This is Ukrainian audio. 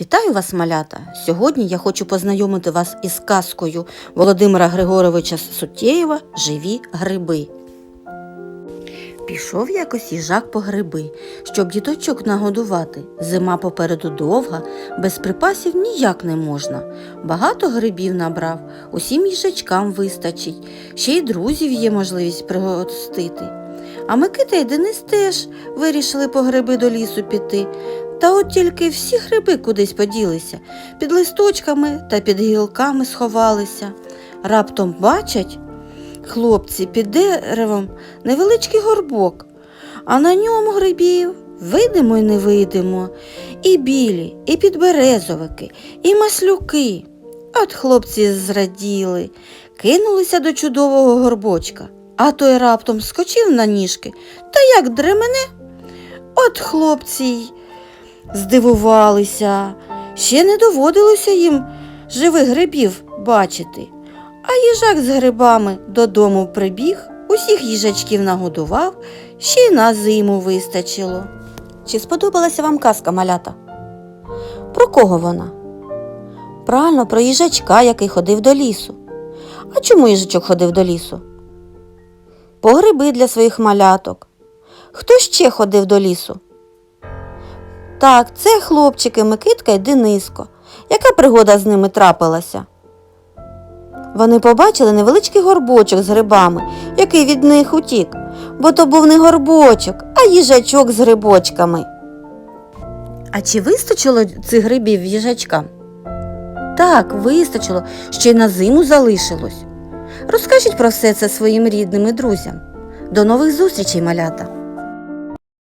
Вітаю вас, малята! Сьогодні я хочу познайомити вас із казкою Володимира Григоровича Сутєєва Живі гриби. Пішов якось їжак по гриби, щоб діточок нагодувати. Зима попереду довга, без припасів ніяк не можна. Багато грибів набрав, усім їжачкам вистачить, ще й друзів є можливість пригостити. А Микита й Денис теж вирішили по гриби до лісу піти. Та от тільки всі гриби кудись поділися, під листочками та під гілками сховалися. Раптом бачать хлопці під деревом невеличкий горбок, а на ньому грибів видимо й невидимо, і білі, і підберезовики, і маслюки. От хлопці зраділи, кинулися до чудового горбочка, а той раптом скочив на ніжки та як дремене. От хлопці й здивувалися. Ще не доводилося їм живих грибів бачити. А їжак з грибами додому прибіг, усіх їжачків нагодував, ще й на зиму вистачило. Чи сподобалася вам казка малята? Про кого вона? Правильно, про їжачка, який ходив до лісу. А чому їжачок ходив до лісу? По гриби для своїх маляток. Хто ще ходив до лісу? Так, це хлопчики Микитка і Дениско. Яка пригода з ними трапилася? Вони побачили невеличкий горбочок з грибами, який від них утік, бо то був не горбочок, а їжачок з грибочками. А чи вистачило цих грибів їжачкам? Так, вистачило, ще й на зиму залишилось. Розкажіть про все це своїм рідним і друзям. До нових зустрічей, малята!